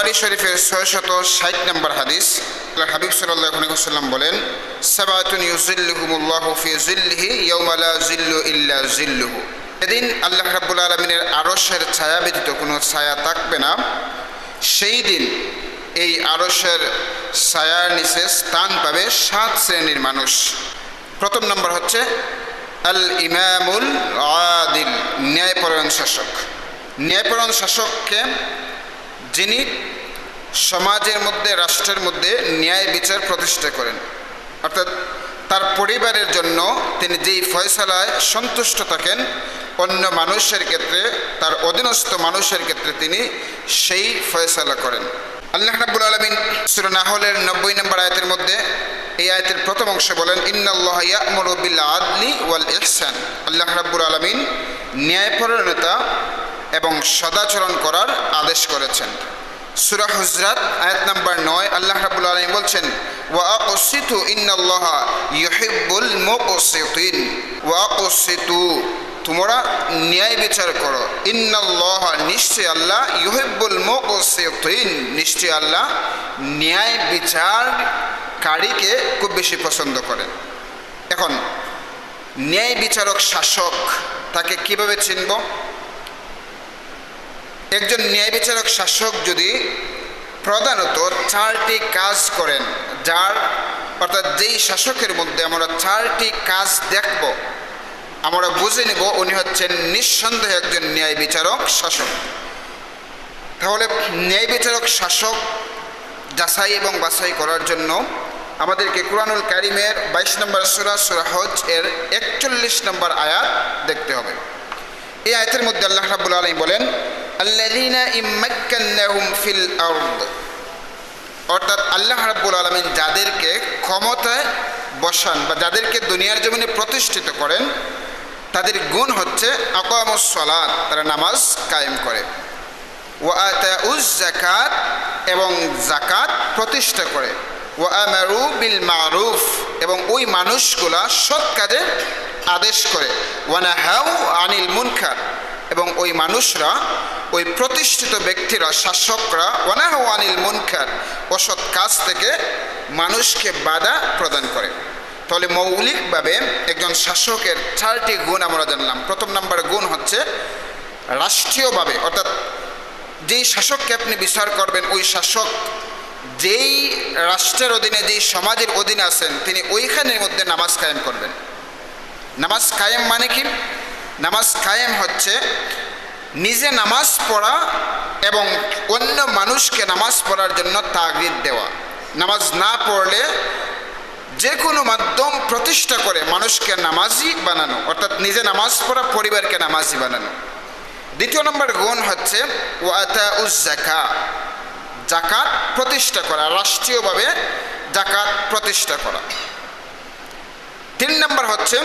বুখারি শরীফের ছয়শত ষাট নম্বর হাদিস হাবিব সাল্লাম বলেন ইয়াউমালা জিল্লু জিল্লুহু এদিন আল্লাহ রাব্বুল আলমিনের আরশের ছায়া ব্যতীত কোনো ছায়া থাকবে না। সেই দিন এই আরশের ছায়ার নিচে স্থান পাবে সাত শ্রেণির মানুষ। প্রথম নম্বর হচ্ছে আল ইমামুল আদিল, ন্যায়পরায়ণ শাসক। ন্যায়পরায়ণ শাসককে যিনি সমাজের মধ্যে, রাষ্ট্রের মধ্যে ন্যায় বিচার প্রতিষ্ঠা করেন। অর্থাৎ তার পরিবারের জন্য তিনি যেই ফয়সালায় সন্তুষ্ট থাকেন, অন্য মানুষের ক্ষেত্রে, তার অধীনস্থ মানুষের ক্ষেত্রে তিনি সেই ফয়সালা করেন। আল্লাহ রাব্বুল আলমিন সুরনাহলের নব্বই নম্বর আয়তের মধ্যে এই আয়তের প্রথম অংশ বলেন বিল আদলি ওয়াল ইহসান। আল্লাহ রাব্বুল আলমিন ন্যায়পরায়ণতা এবং সদাচরণ করার আদেশ করেছেন। সুরা হুজরাত, আয়াত নাম্বার নয়, আল্লাহ রাবুল আলম বলছেন, ওয়া আকসিতু ইন্নাল্লাহ ইউহিব্বুল মুকসিতিন ওয়া আকসিতু, তোমরা ন্যায় বিচার করো। ইন্নাল্লাহ নিশ্চয় আল্লাহ, ইউহিব্বুল মুকসিতিন নিশ্চয় আল্লাহ ন্যায় বিচারকারীকে খুব বেশি পছন্দ করেন। এখন, ন্যায় বিচারক শাসক তাকে কীভাবে চিনব? একজন ন্যায় বিচারক শাসক যদি প্রধানত চারটি কাজ করেন, যার অর্থাৎ যেই শাসকের মধ্যে আমরা চারটি কাজ দেখব, আমরা বুঝে নেব উনি হচ্ছেন নিঃসন্দেহে একজন ন্যায় বিচারক শাসক। তাহলে ন্যায় বিচারক শাসক যাচাই এবং বাছাই করার জন্য আমাদেরকে কুরআনুল কারিমের বাইশ নম্বর সুরা সুরা হজ এর একচল্লিশ নম্বর আয়াত দেখতে হবে। এই আয়াতের মধ্যে আল্লাহ রাবুল আলম বলেন আল্লাযীনা ইম্মাক্কান্নাহুম ফিল অর্থাৎ আল্লাহ রাব্বুল আলামিন যাদেরকে ক্ষমতায় বসান বা যাদেরকে দুনিয়ার জমিনে প্রতিষ্ঠিত করেন, তাদের গুণ হচ্ছে আকামুস সালাত, তারা নামাজ কায়েম করে। ওয়া আতাউজ জাকাত এবং জাকাত প্রতিষ্ঠা করে। ওয়া আমারু বিল মারুফ এবং ওই মানুষগুলা সৎ কাজে আদেশ করে। ওয়ানাহাউ আনিল মুনকার। এবং ওই মানুষরা, ওই প্রতিষ্ঠিত ব্যক্তিরা, শাসকরা, ওয়ানাহ আনিল মুনকার অসৎ কাজ থেকে মানুষকে বাধা প্রদান করে। তাহলে মৌলিকভাবে একজন শাসকের চারটি গুণ আমরা জানলাম। প্রথম নাম্বার গুণ হচ্ছে রাষ্ট্রীয়ভাবে, অর্থাৎ যেই শাসককে আপনি বিচার করবেন, ওই শাসক যেই রাষ্ট্রের অধীনে, যেই সমাজের অধীনে আছেন, তিনি ওইখানের মধ্যে নামাজ কায়েম করবেন। নামাজ কায়েম মানে কি? নামাজ কায়েম হচ্ছে, নিজে নামাজ পড়া এবং অন্য মানুষকে নামাজ পড়ার জন্য তাগিদ দেওয়া। নামাজ না পড়লে যে কোনো মাধ্যম প্রতিষ্ঠা করে মানুষকে নামাজি বানানো, অর্থাৎ নিজে নামাজ পড়া, পরিবারকে নামাজি বানানো। দ্বিতীয় নম্বর গুণ হচ্ছে ওয়াতা উজ জাকা জাকাত প্রতিষ্ঠা করা, রাষ্ট্রীয়ভাবে জাকাত প্রতিষ্ঠা করা। তিন নম্বর হচ্ছে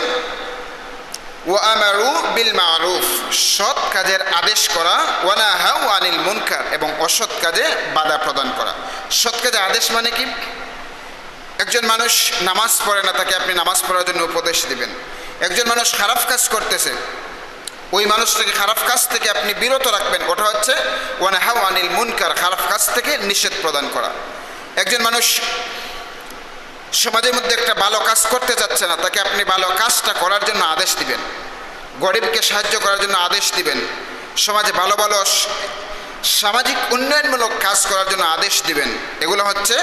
ও আমারু বিল মারুফ সৎ কাজের আদেশ করা ওয়ানা হাউ আনিল মুনকার, এবং অসৎ কাজে বাধা প্রদান করা। সৎ কাজে আদেশ মানে কি? একজন মানুষ নামাজ পড়ে না, তাকে আপনি নামাজ পড়ার জন্য উপদেশ দিবেন। একজন মানুষ খারাপ কাজ করতেছে, ওই মানুষটাকে খারাপ কাজ থেকে আপনি বিরত রাখবেন। ওটা হচ্ছে ওয়ানা হাউ আনিল মুনকার, খারাপ কাজ থেকে নিষেধ প্রদান করা। একজন মানুষ সমাজের মধ্যে একটা ভালো কাজ করতে চাচ্ছে না, তাকে আপনি ভালো কাজটা করার জন্য আদেশ দিবেন। গরিবকে সাহায্য করার জন্য আদেশ দিবেন। সমাজে ভালো ভালো সামাজিক উন্নয়নমূলক কাজ করার জন্য আদেশ দিবেন। এগুলো হচ্ছে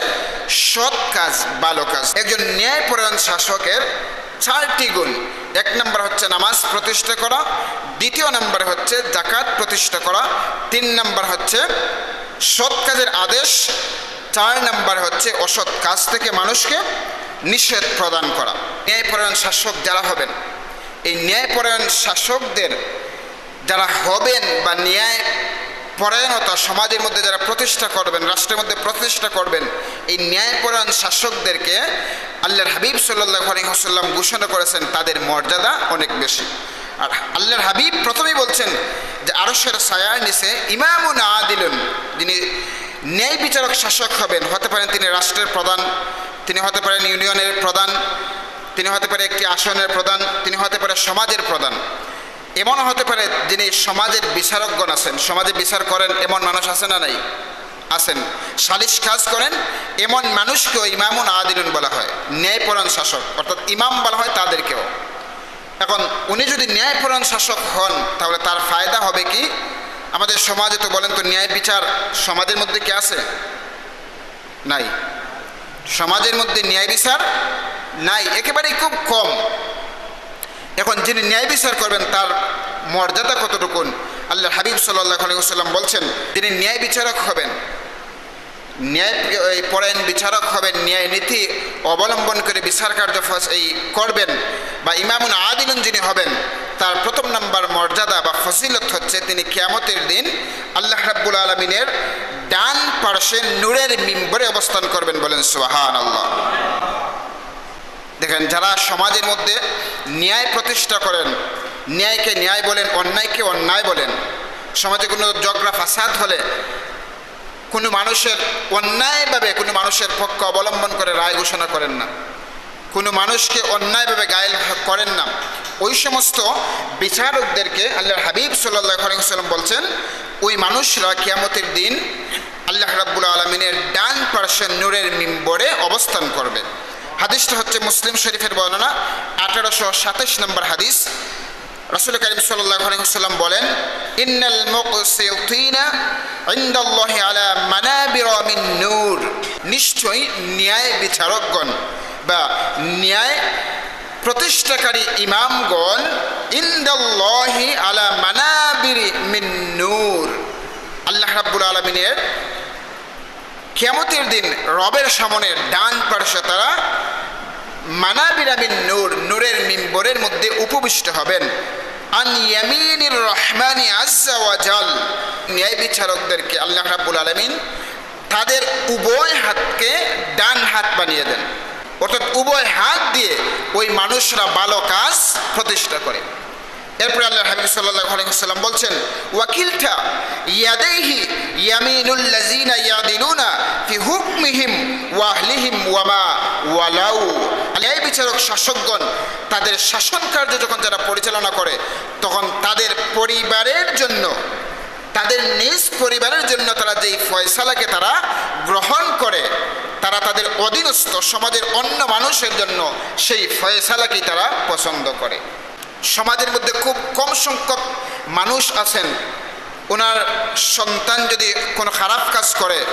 সৎ কাজ, ভালো কাজ। একজন ন্যায়পরায়ণ শাসকের চারটি গুণ। এক নম্বর হচ্ছে নামাজ প্রতিষ্ঠা করা, দ্বিতীয় নম্বর হচ্ছে জাকাত প্রতিষ্ঠা করা, তিন নম্বর হচ্ছে সৎ কাজের আদেশ চার নাম্বার হচ্ছে অসৎ কাজ থেকে মানুষকে নিষেধ প্রদান করা। ন্যায়পরায়ণ শাসক যারা হবেন, এই ন্যায়পরায়ণ শাসকদের যারা হবেন বা ন্যায় পরায়ণতা সমাজের মধ্যে যারা প্রতিষ্ঠা করবেন, রাষ্ট্রের মধ্যে প্রতিষ্ঠা করবেন, এই ন্যায়পরায়ণ শাসকদেরকে আল্লাহর হাবিব সাল্লাহ আলহিহাসাল্লাম ঘোষণা করেছেন, তাদের মর্যাদা অনেক বেশি। আর আল্লাহর হাবিব প্রথমেই বলছেন যে, আরশের সায়ার নিচে ইমামুন আদিলুন, যিনি ন্যায় বিচারক শাসক হবেন। হতে পারেন তিনি রাষ্ট্রের প্রধান, তিনি হতে পারেন ইউনিয়নের প্রধান, তিনি হতে পারে একটি আসনের প্রধান, তিনি হতে পারে সমাজের প্রধান। এমন হতে পারে যিনি সমাজের বিচারকগণ আছেন, সমাজে বিচার করেন, এমন মানুষ আছে না নাই? আছেন। সালিশ কাজ করেন, এমন মানুষকেও ইমামুন আদিলুন বলা হয়, ন্যায়পরায়ণ শাসক। অর্থাৎ ইমাম বলা হয় তাদেরকেও। এখন, উনি যদি ন্যায়পরায়ণ শাসক হন, তাহলে তার ফায়দা হবে কি? আমাদের সমাজে তো বলেন তো ন্যায় বিচার সমাজের মধ্যে কি আছে? নাই। সমাজের মধ্যে ন্যায় বিচার নাই, একেবারেই খুব কম। এখন যিনি ন্যায় বিচার করবেন, তার মর্যাদা কতটুকুন? আল্লাহ হাবিব আলাইসাল্লাম বলছেন তিনি ন্যায় বিচারক হবেন, ন্যায় পরায়ণ বিচারক হবেন, ন্যায় নীতি অবলম্বন করে বিচার কার্য এই করবেন, বা ইমামুন আদিলুন যিনি হবেন তার প্রথম নাম্বার মর্যাদা বা ফজিলত হচ্ছে তিনি কিয়ামতের দিন আল্লাহ রাব্বুল আলমিনের ডান পার্শ্বে নূরের মিম্বরে অবস্থান করবেন বলেন সুহান আল্লাহ দেখেন, যারা সমাজের মধ্যে ন্যায় প্রতিষ্ঠা করেন, ন্যায়কে ন্যায় বলেন, অন্যায়কে অন্যায় বলেন, সমাজে কোনো জগরা ফাসাদ হলে কোনো মানুষের অন্যায়ভাবে কোনো মানুষের পক্ষ অবলম্বন করে রায় ঘোষণা করেন না। কোনো মানুষকে অন্যায়ভাবে গায়েল করেন না। ওই সমস্ত বিচারকদেরকে আল্লাহ হাবিব সাল্লাহ সাল্লাম বলছেন, ওই মানুষরা কিয়ামতের দিন আল্লাহ রাব্বুল আলমিনের ডান পার্শ্বের নূরের মিম্বরে অবস্থান করবে। হাদিসটা হচ্ছে মুসলিম শরীফের বর্ণনা, আঠারোশো সাতাশ নম্বর হাদিস। রসুল করিম সাল্লাম বলেন মিন নূর। নিশ্চয়ই ন্যায় বিচারকগণ বা ন্যায় প্রতিষ্ঠাকারী ইমামগণ, ইনদাল্লাহি আলা মানাবিরি মিন নূর। আল্লাহ রাব্বুল আলামিনের কিয়ামতের দিন রবের সামনে ডান পার্শ্বে তারা মানাবিরাবিন নূর, নূরের মিম্বরের মধ্যে উপবিষ্ট হবেন। আন ইয়ামিনির রহমানি আজ্জা ওয়াজাল ন্যায় বিচারকদেরকে আল্লাহ রাব্বুল আলামিন তাদের উভয় হাতকে ডান হাত বানিয়ে দেন। অর্থাৎ উভয় হাত দিয়ে ওই মানুষরা ভালো কাজ প্রতিষ্ঠা করে। এরপরে আল্লাহ হাবিব সাল্লাহ আলাইসাল্লাম বলছেন ওয়াকিলটা ইয়াদাইহি ইয়ামিনুল্লাযিনা ইয়াদিলুনা ফি হুকমিহিম ওয়াহলিহিম ওয়ামা ওয়ালাউ। ন্যায় বিচারক শাসকগণ, তাদের শাসন কার্য যখন যারা পরিচালনা করে, তখন তাদের পরিবারের জন্য, তাদের নিজ পরিবারের জন্য তারা যেই ফয়সালাকে তারা গ্রহণ তারা তাদের অধীনস্থ সমাজের অন্য মানুষের জন্য সেই ফয়সালাকেই তারা পছন্দ করে। সমাজের মধ্যে খুব কম সংখ্যক মানুষ আছেন। ওনার সন্তান যদি কোনো খারাপ কাজ করে,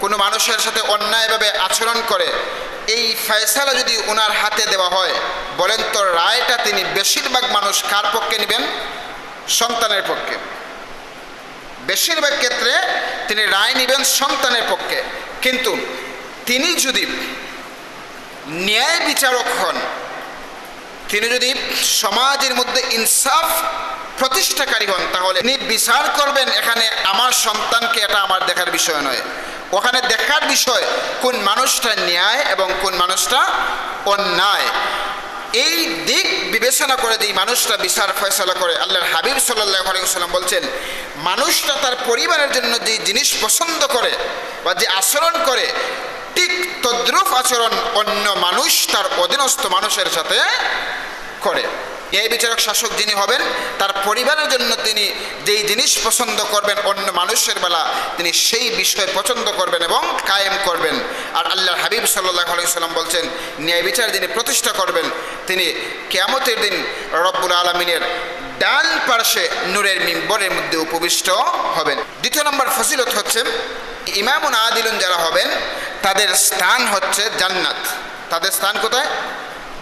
কোনো মানুষের সাথে অন্যায়ভাবে আচরণ করে, এই ফয়সালা যদি ওনার হাতে দেওয়া হয়, বলেন তো রায়টা তিনি বেশিরভাগ মানুষ কার পক্ষে নেবেন? সন্তানের পক্ষে। বেশিরভাগ ক্ষেত্রে তিনি রায় নেবেন সন্তানের পক্ষে। কিন্তু তিনি যদি ন্যায় বিচারক হন, তিনি যদি সমাজের মধ্যে ইনসাফ প্রতিষ্ঠাকারী হন, তাহলে তিনি বিচার করবেন এখানে আমার সন্তানকে, এটা আমার দেখার বিষয় নয়। ওখানে দেখার বিষয় কোন মানুষটা ন্যায় এবং কোন মানুষটা অন্যায়। এই দিক বিবেচনা করে যে মানুষটা বিচার ফয়সলা করে, আল্লাহর হাবিব সাল্লাহ বলছেন, মানুষটা তার পরিবারের জন্য যে জিনিস পছন্দ করে বা যে আচরণ করে ঠিক তদ্রুপ আচরণ অন্য মানুষ তার অধীনস্থ মানুষের সাথে করে। এই বিচারক শাসক যিনি হবেন, তার পরিবারের জন্য তিনি যেই জিনিস পছন্দ করবেন অন্য মানুষের বেলা, তিনি সেই বিষয় পছন্দ করবেন এবং কায়েম করবেন। আর আল্লাহ হাবিব সাল্লাহ আলাইসাল্লাম বলছেন, ন্যায় বিচার যিনি প্রতিষ্ঠা করবেন, তিনি কেয়ামতের দিন রব্বুল আলমিনের ডান পার্শ্বে নূরের মিম্বরের মধ্যে উপবিষ্ট হবেন। দ্বিতীয় নম্বর ফজিলত হচ্ছে ইমামুন আদিলুন যারা হবেন, তাদের স্থান হচ্ছে জান্নাত। তাদের স্থান কোথায়?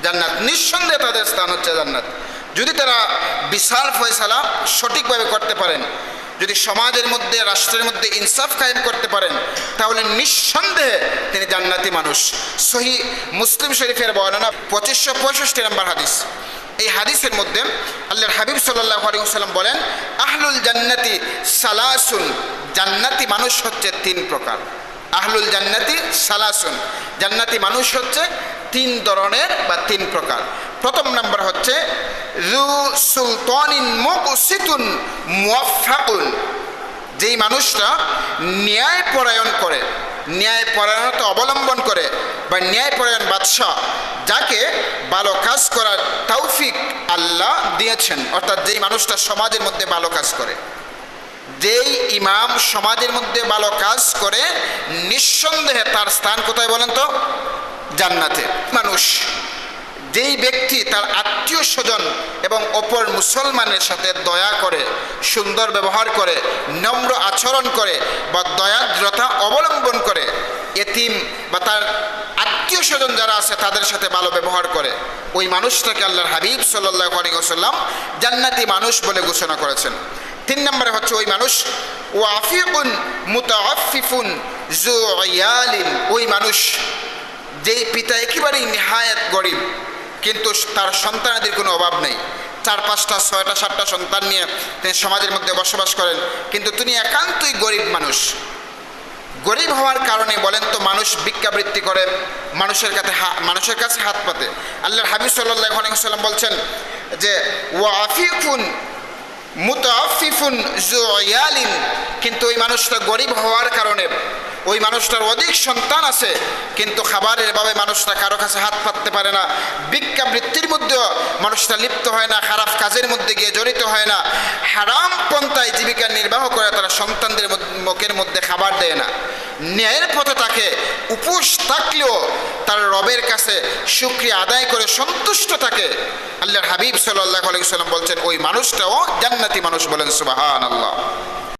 জান্নাত। নিঃসন্দেহে তাদের স্থান হচ্ছে জান্নাত। যদি তারা বিশাল ফয়সালা সঠিকভাবে করতে পারেন, যদি সমাজের মধ্যে, রাষ্ট্রের মধ্যে ইনসাফ কায়েম করতে পারেন, তাহলে নিঃসন্দেহে তিনি জান্নাতি মানুষ। সহি মুসলিম শরীফের বর্ণনা পঁচিশশো পঁয়ষট্টি নম্বর হাদিস। এই হাদিসের মধ্যে আল্লাহর হাবিব সাল্লাহ আলিয়াল্লাম বলেন, আহলুল জান্নাতি সালাসুন জান্নাতি মানুষ হচ্ছে তিন প্রকার। আহলুল জান্নাতি সালাসুন। জান্নাতি মানুষ হচ্ছে তিন ধরনের বা তিন প্রকার। প্রথম নাম্বার হচ্ছে রু সুলতানিন মুকসিতুন মুয়াফাকুন যেই মানুষটা ন্যায় পরায়ণ করে ন্যায় পরায়ণতা অবলম্বন করে বা ন্যায় পরায়ণ বাদশাহ, যাকে ভালো কাজ করার তৌফিক আল্লাহ দিয়েছেন। অর্থাৎ যেই মানুষটা সমাজের মধ্যে ভালো কাজ করে। যেই ইমাম সমাজের মধ্যে ভালো কাজ করে, নিঃসন্দেহে তার স্থান কোথায় বলেন তো? জান্নাতে। মানুষ, যেই ব্যক্তি তার আত্মীয় স্বজন এবং অপর মুসলমানের সাথে দয়া করে, সুন্দর ব্যবহার করে, নম্র আচরণ করে বা দয়াদ্রতা অবলম্বন করে, এতিম বা তার আত্মীয় স্বজন যারা আছে তাদের সাথে ভালো ব্যবহার করে, ওই মানুষটাকে আল্লাহর হাবিব সাল্লাহ আলী আলিয়াল্লাম জান্নাতি মানুষ বলে ঘোষণা করেছেন। তিন নম্বরে হচ্ছে ওই মানুষ ও আফিকুন মুতাফিফুন জুয়ালিন ওই মানুষ যেই পিতা একেবারেই নিহায়াত গরিব, কিন্তু তার সন্তানাদের কোনো অভাব নেই। চার, পাঁচটা, ছয়টা, সাতটা সন্তান নিয়ে তিনি সমাজের মধ্যে বসবাস করেন, কিন্তু তিনি একান্তই গরিব মানুষ। গরিব হওয়ার কারণে বলেন তো, মানুষ ভিক্ষাবৃত্তি করে, মানুষের কাছে মানুষের কাছে হাত পাতে। আল্লাহর হাবিব সাল্লাহ সাল্লাম বলছেন যে ও আফিফুন মুতাফিফুন জুয়ালিন কিন্তু ওই মানুষটা গরিব হওয়ার কারণে ওই মানুষটার অধিক সন্তান আছে, কিন্তু খাবারের ভাবে মানুষটা কারও কাছে হাত পাততে পারে না। ভিক্ষাবৃত্তির মধ্যেও মানুষটা লিপ্ত হয় না, খারাপ কাজের মধ্যে গিয়ে জড়িত হয় না। হারাম পন্থায় জীবিকা নির্বাহ করে তারা সন্তানদের মুখের মধ্যে খাবার দেয় না। ন্যায়ের পথে তাকে উপোস থাকলেও তার রবের কাছে শুক্রিয়া আদায় করে সন্তুষ্ট থাকে। আল্লাহর হাবিব সাল্লাহ আলাইহি সাল্লাম বলছেন, ওই মানুষটাও জান্নাতি মানুষ বলেন সুবাহান আল্লাহ